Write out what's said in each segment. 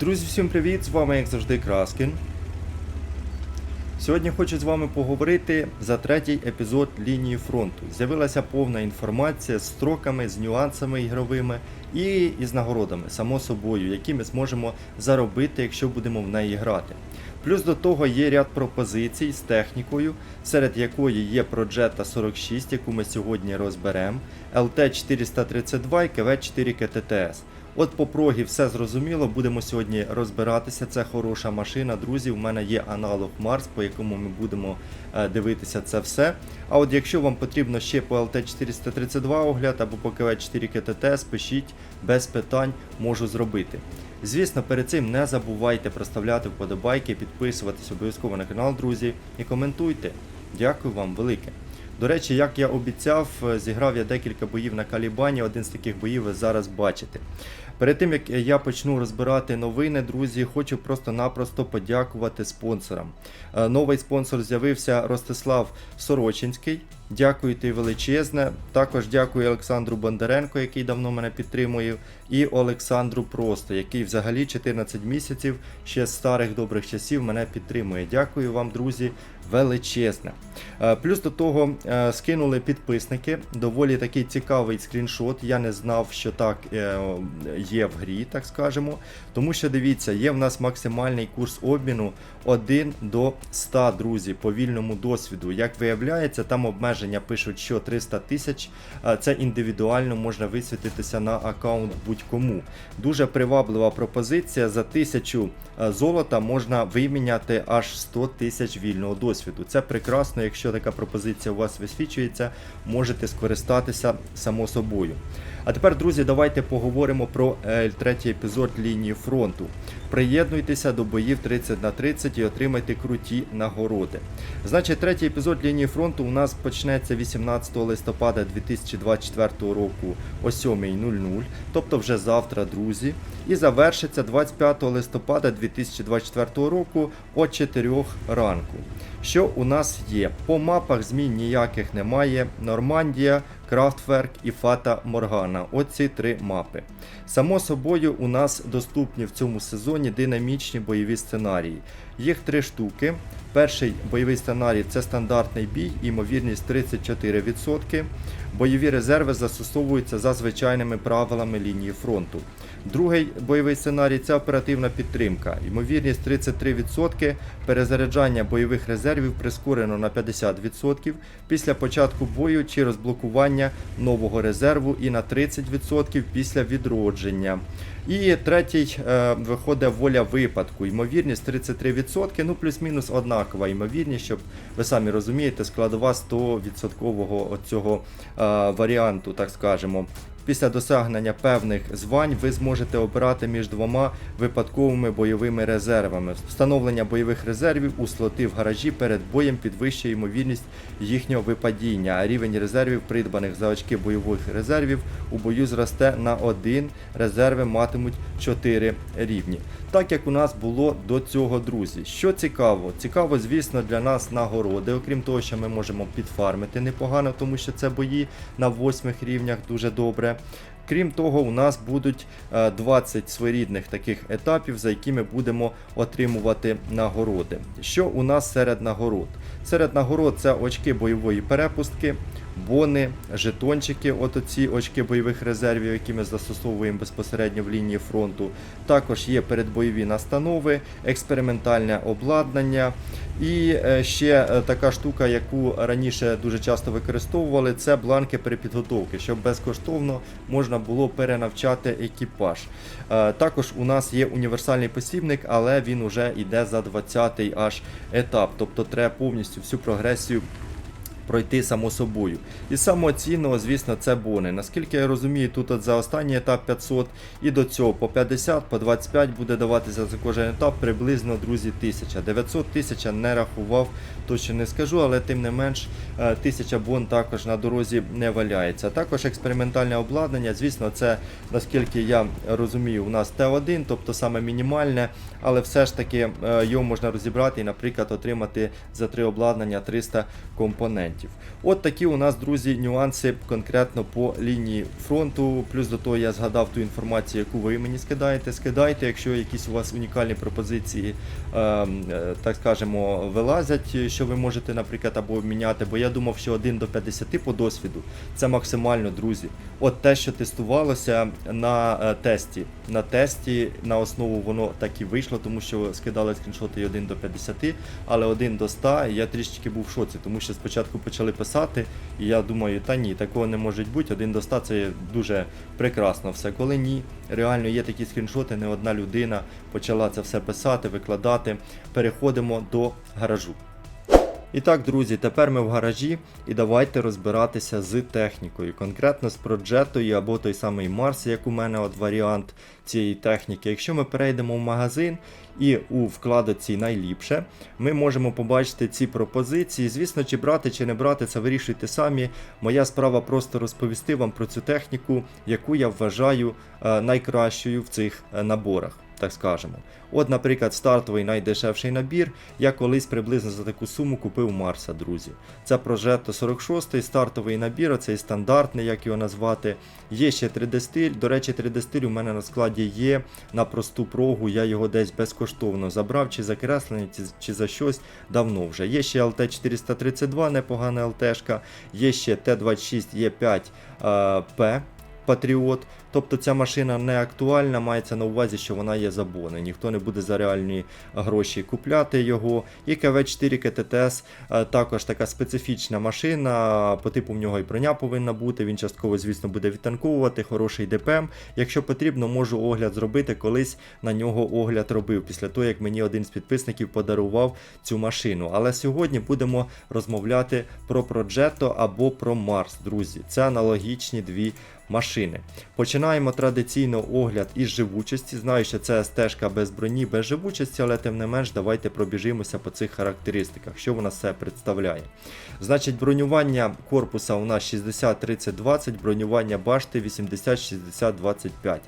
Друзі, всім привіт! З вами, як завжди, Краскін. Сьогодні хочу з вами поговорити за третій епізод лінії фронту. З'явилася повна інформація з строками, з нюансами ігровими і із нагородами, само собою, які ми зможемо заробити, якщо будемо в неї грати. Плюс до того є ряд пропозицій з технікою, серед якої є Progetto 46, яку ми сьогодні розберемо, LT 432 і КВ4 КТТС. От по прогі все зрозуміло, будемо сьогодні розбиратися. Це хороша машина, друзі. У мене є аналог Марс, по якому ми будемо е, дивитися це все. А от якщо вам потрібно ще по LT432 огляд або по КВ4 КТТ, спишіть без питань, можу зробити. Звісно, перед цим не забувайте проставляти вподобайки, підписуватись обов'язково на канал, друзі, і коментуйте. Дякую вам велике. До речі, як я обіцяв, е, зіграв я декілька боїв на Калібані. Один з таких боїв ви зараз бачите. Перед тим як я почну розбирати новини, друзі, хочу просто-напросто подякувати спонсорам. Е, Новий спонсор з'явився Ростислав Сорочинський. Дякую ти величезне. Також дякую Олександру Бондаренко, який давно мене підтримує, і Олександру Просто, який взагалі 14 місяців ще з старих добрих часів мене підтримує. Дякую вам, друзі, величезне. Е, Плюс до того е, скинули підписники. Доволі такий цікавий скріншот. Я не знав, що так є в грі, так скажемо. Тому що дивіться, є в нас максимальний курс обміну 1 до 100, друзі, по вільному досвіду. Як виявляється, там обмеження пишуть, що 300 тисяч це індивідуально можна висвітитися на аккаунт будь-кому. Дуже приваблива пропозиція. За 1000 е, золота можна виміняти аж 100 тисяч вільного досвіду. Це прекрасно, якщо така пропозиція у вас висвічується, можете скористатися само собою. А тепер, друзі, давайте поговоримо про е, третій епізод лінії фронту. Приєднуйтеся до боїв 30 на 30 і отримайте круті нагороди. Значить, третій епізод лінії фронту у нас почнеться 18 листопада 2024 року о 7.00, тобто вже завтра, друзі, і завершиться 25 листопада 2024 року о 4 ранку. Що у нас є? По мапах змін ніяких немає. Нормандія, Крафтверк і Фата Моргана. Оці три мапи. Само собою, у нас доступні в цьому сезоні динамічні бойові сценарії. Їх три штуки. Перший бойовий сценарій це стандартний бій, ймовірність 34%. Бойові резерви застосовуються за звичайними правилами лінії фронту. Другий бойовий сценарій це оперативна підтримка. Ймовірність 33%. Перезаряджання бойових резервів прискорено на 50% після початку бою чи розблокування нового резерву і на 30% після відродження. І третій е, виходить воля випадку. Ймовірність 33%, ну плюс-мінус однакова ймовірність, щоб ви самі розумієте, складова 100% цього е, варіанту, так скажемо. Після досягнення певних звань ви зможете обирати між двома випадковими бойовими резервами. Встановлення бойових резервів у слоти в гаражі перед боєм підвищує ймовірність їхнього випадіння, а рівень резервів, придбаних за очки бойових резервів, у бою зросте на 1, резерви матимуть 4 рівні. Так як у нас було до цього, друзі. Що цікаво? Цікаво, звісно, для нас нагороди, окрім того, що ми можемо підфармити непогано, тому що це бої на восьмих рівнях дуже добре. Крім того, у нас будуть е, 20 своєрідних таких етапів, за які ми будемо отримувати нагороди. Що у нас серед нагород? Серед нагород це очки бойової перепустки, бони, жетончики, от оці очки бойових резервів, які ми застосовуємо безпосередньо в лінії фронту. Також є передбойові настанови, експериментальне обладнання. І е, ще е, така штука, яку раніше дуже часто використовували, це бланки перепідготовки, щоб безкоштовно можна було перенавчати екіпаж. Е, Також у нас є універсальний посібник, але він уже йде за 20-й аж етап, тобто треба повністю всю прогресію пройти само собою. І самого звісно, це бони. Наскільки я розумію, тут от за останній етап 500 і до цього по 50, по 25 буде даватися за кожен етап приблизно, друзі, 1000. 900 тисяч не рахував, точно не скажу, але тим не менш 1000 бон також на дорозі не валяється. Також експериментальне обладнання, звісно, це, наскільки я розумію, у нас Т1, тобто саме мінімальне, але все ж таки е, його можна розібрати і, наприклад, отримати за три обладнання 300 компонентів. Польотів. От такі у нас, друзі, нюанси конкретно по лінії фронту. Плюс до того я згадав ту інформацію, яку ви мені скидаєте. Скидайте, якщо якісь у вас унікальні пропозиції, е, е, так скажемо, вилазять, що ви можете, наприклад, або обміняти. Бо я думав, що 1 до 50 по досвіду це максимально, друзі. От те, що тестувалося на е, тесті. На тесті на основу воно так і вийшло, тому що скидали скріншоти 1 до 50, але 1 до 100, я трішечки був в шоці, тому що спочатку почали писати, і я думаю, та ні, такого не може бути. Один до 100 це дуже прекрасно все. Коли ні, реально є такі скріншоти, не одна людина почала це все писати, викладати. Переходимо до гаражу. І так, друзі, тепер ми в гаражі і давайте розбиратися з технікою, конкретно з проджетою або той самий Марс, як у мене от варіант цієї техніки. Якщо ми перейдемо в магазин і у вкладоці найліпше, ми можемо побачити ці пропозиції. Звісно, чи брати, чи не брати, це вирішуйте самі. Моя справа просто розповісти вам про цю техніку, яку я вважаю е, найкращою в цих е, наборах. Так скажемо. От, наприклад, стартовий найдешевший набір. Я колись приблизно за таку суму купив Марса, друзі. Це Progetto 46 стартовий набір, оцей стандартний, як його назвати. Є ще 3D стиль. До речі, 3D стиль у мене на складі є на просту прогу. Я його десь безкоштовно забрав, чи за креслення, чи, за щось давно вже. Є ще LT432, непогана ЛТшка. Є ще Т26 Е5 П. Патріот. Тобто ця машина не актуальна, мається на увазі, що вона є забони. Ніхто не буде за реальні гроші купляти його. І КВ4 КТТС е, також така специфічна машина. По типу в нього і броня повинна бути. Він частково, звісно, буде відтанковувати, хороший ДПМ. Якщо потрібно, можу огляд зробити. Колись на нього огляд робив після того, як мені один з підписників подарував цю машину. Але сьогодні будемо розмовляти про Progetto або про Mars, друзі. Це аналогічні дві машини. Починаємо традиційно огляд із живучості. Знаю, що це стежка без броні, без живучості, але тим не менш, давайте пробіжимося по цих характеристиках, що вона себе представляє. Значить, бронювання корпуса у нас 60-30-20, бронювання башти 80-60-25.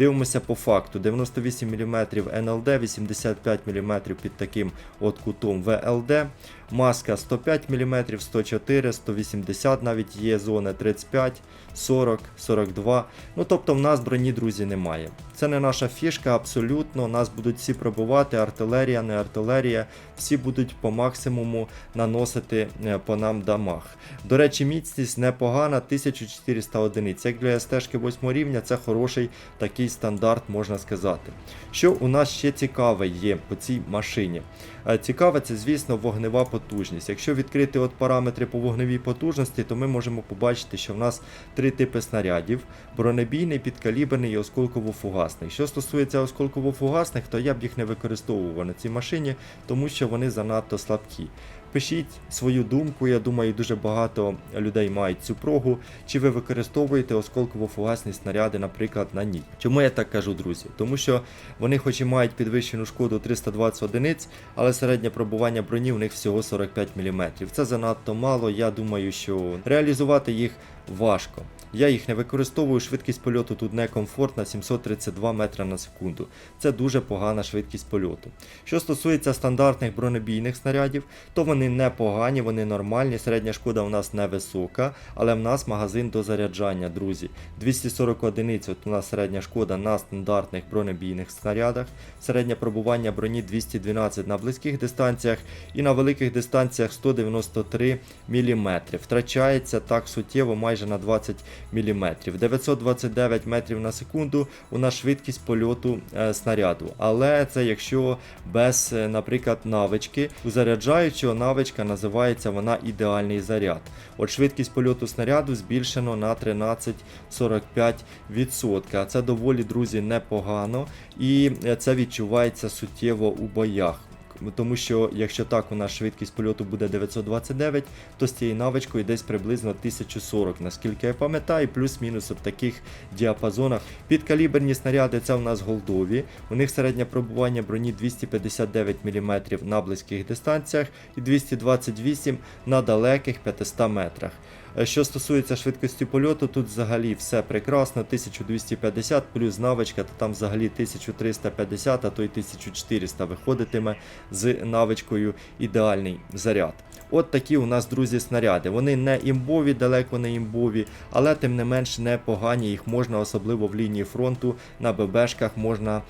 Дивимося по факту: 98 мм НЛД, 85 мм під таким от кутом ВЛД. Маска 105 мм, 104, 180 навіть є зони 35, 40, 42. Ну тобто в нас броні, друзі, немає. Це не наша фішка, абсолютно. Нас будуть всі пробувати, артилерія, не артилерія. Всі будуть по максимуму наносити е, по нам дамаг. До речі, міцність непогана, 1400 одиниць. Як для стежки 8 рівня, це хороший такий стандарт, можна сказати. Що у нас ще цікаве є по цій машині? Е, Цікаве, це, звісно, вогнева потужність. Якщо відкрити от параметри по вогневій потужності, то ми можемо побачити, що в нас три типи снарядів: бронебійний, підкаліберний і осколково-фугасний. Що стосується осколково-фугасних, то я б їх не використовував на цій машині, тому що вони занадто слабкі. Пишіть свою думку, я думаю, дуже багато людей мають цю прогу. Чи ви використовуєте осколково-фугасні снаряди, наприклад, на ній? Чому я так кажу, друзі? Тому що вони хоч і мають підвищену шкоду 320 одиниць, але середнє пробування броні у них всього 45 мм. Це занадто мало. Я думаю, що реалізувати їх важко. Я їх не використовую, швидкість польоту тут некомфортна, 732 метра на секунду. Це дуже погана швидкість польоту. Що стосується стандартних бронебійних снарядів, то вони непогані, вони нормальні. Середня шкода у нас невисока, але в нас магазин до заряджання, друзі. 240 одиниць от у нас середня шкода на стандартних бронебійних снарядах. Середнє пробування броні 212 на близьких дистанціях і на великих дистанціях 193 мм. Втрачається так суттєво майже на 20 мм. 929 метрів на секунду у нас швидкість польоту е, снаряду. Але це якщо без, е, наприклад, навички. У заряджаючого навичка називається вона ідеальний заряд. От швидкість польоту снаряду збільшено на 13,45%. А це доволі, друзі, непогано. І е, це відчувається суттєво у боях. Тому що якщо так у нас швидкість польоту буде 929, то з цією навичкою десь приблизно 1040, наскільки я пам'ятаю, плюс-мінус в таких діапазонах. Підкаліберні снаряди це у нас голдові. У них середнє пробування броні 259 мм на близьких дистанціях і 228 на далеких 500 метрах. Е, Що стосується швидкості польоту, тут взагалі все прекрасно. 1250 плюс навичка, то там взагалі 1350, а то й 1400 виходитиме з навичкою ідеальний заряд. От такі у нас, друзі, снаряди. Вони не імбові, далеко не імбові, але тим не менш непогані. Їх можна, особливо в лінії фронту, на ББшках можна е,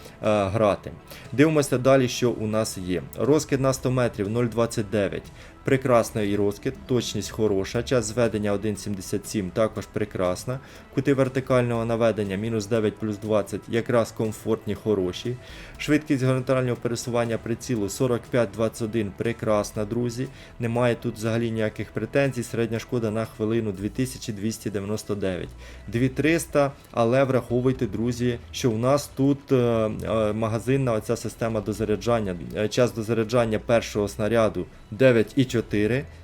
грати. Дивимося далі, що у нас є. Розкид на 100 метрів 0,29. Прекрасний розкид, точність хороша, час зведення 1,77 також прекрасна. Кути вертикального наведення мінус 9 плюс 20 якраз комфортні, хороші. Швидкість горизонтального пересування прицілу 45-21 прекрасна, друзі. Немає тут взагалі ніяких претензій. Середня шкода на хвилину 2299. 2300, але враховуйте, друзі, що у нас тут е, е, магазинна оця система дозаряджання. Е, Час дозаряджання першого снаряду 9,4,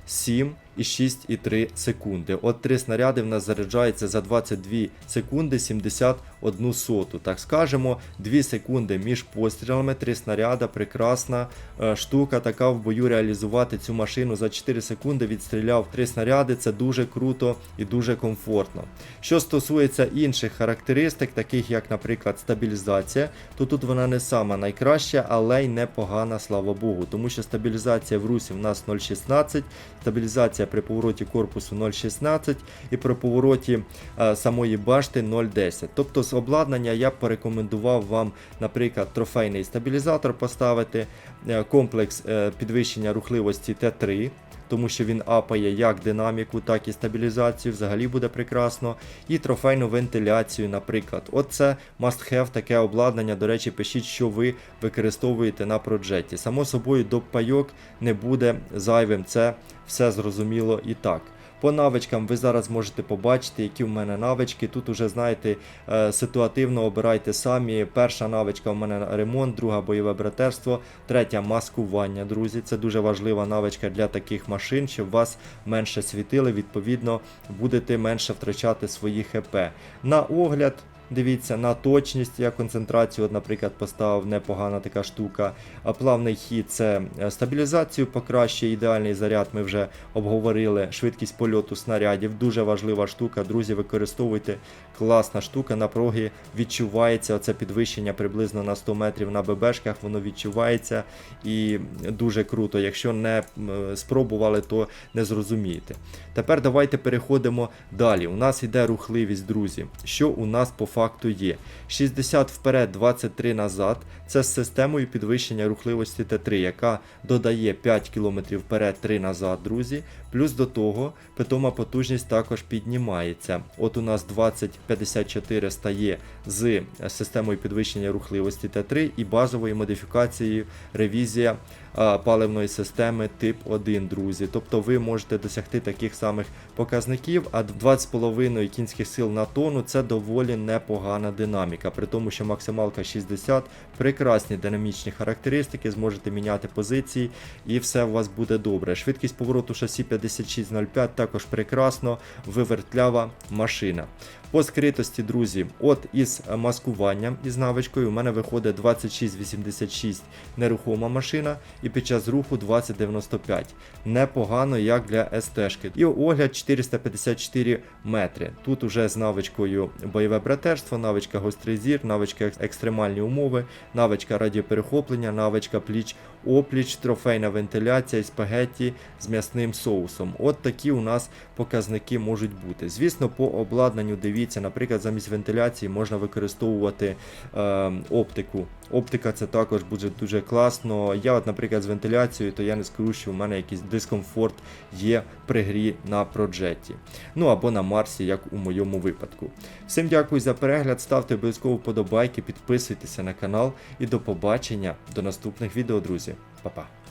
7 і 6,3 секунди. От три снаряди в нас заряджаються за 22 секунди 71 соту. Так скажемо, 2 секунди між пострілами, три снаряда, прекрасна е, штука, така в бою реалізувати цю машину за 4 секунди відстріляв три снаряди. Це дуже круто і дуже комфортно. Що стосується інших характеристик, таких як, наприклад, стабілізація, то тут вона не сама найкраща, але й непогана, слава Богу. Тому що стабілізація в русі в нас 0,16, стабілізація при повороті корпусу 0,16 і при повороті е, самої башти 0,10. Тобто з обладнання я б порекомендував вам, наприклад, трофейний стабілізатор поставити, е, комплекс е, підвищення рухливості Т3. Тому що він апає як динаміку, так і стабілізацію, взагалі буде прекрасно. І трофейну вентиляцію, наприклад. Оце must have таке обладнання. До речі, пишіть, що ви використовуєте на проджеті. Само собою, допайок не буде зайвим. Це все зрозуміло і так. По навичкам ви зараз можете побачити, які в мене навички. Тут уже знаєте, е, ситуативно обирайте самі. Перша навичка в мене ремонт, друга бойове братерство, третя маскування, друзі. Це дуже важлива навичка для таких машин, щоб вас менше світили. Відповідно, будете менше втрачати свої ХП. На огляд. Дивіться на точність, я концентрацію, от, наприклад, поставив непогана така штука. А плавний хід це е, стабілізацію покращує, ідеальний заряд ми вже обговорили. Швидкість польоту снарядів, дуже важлива штука. Друзі, використовуйте класна штука. На відчувається оце підвищення приблизно на 100 метрів на ББшках, воно відчувається і дуже круто. Якщо не спробували, то не зрозумієте. Тепер давайте переходимо далі. У нас йде рухливість, друзі. Що у нас по факту є? 60 вперед, 23 назад. Це з системою підвищення рухливості Т3, яка додає 5 км вперед, 3 назад, друзі. Плюс до того, питома потужність також піднімається. От у нас 2054 стає з системою підвищення рухливості Т3 і базовою модифікацією ревізія паливної системи тип 1, друзі. Тобто ви можете досягти таких самих показників, а 20,5 кінських сил на тонну це доволі непогана динаміка. При тому, що максималка 60, прекрасні динамічні характеристики, зможете міняти позиції і все у вас буде добре. Швидкість повороту шасі 5605 також прекрасно, вивертлява машина. По скритості, друзі, от із маскуванням із навичкою у мене виходить 2686 нерухома машина і під час руху 2095. Непогано, як для СТ-шки. І огляд 454 метри. Тут уже з навичкою бойове братерство, навичка гострий зір, навичка екстремальні умови, навичка радіоперехоплення, навичка пліч опліч, трофейна вентиляція і спагетті з м'ясним соусом. От такі у нас показники можуть бути. Звісно, по обладнанню дивіться, наприклад, замість вентиляції можна використовувати е, оптику. Оптика це також буде дуже класно. Я, от, наприклад, з вентиляцією, то я не скажу, що в мене якийсь дискомфорт є при грі на проджеті. Ну або на Марсі, як у моєму випадку. Всім дякую за перегляд, ставте обов'язково вподобайки, підписуйтеся на канал і до побачення до наступних відео, друзі. 拜拜。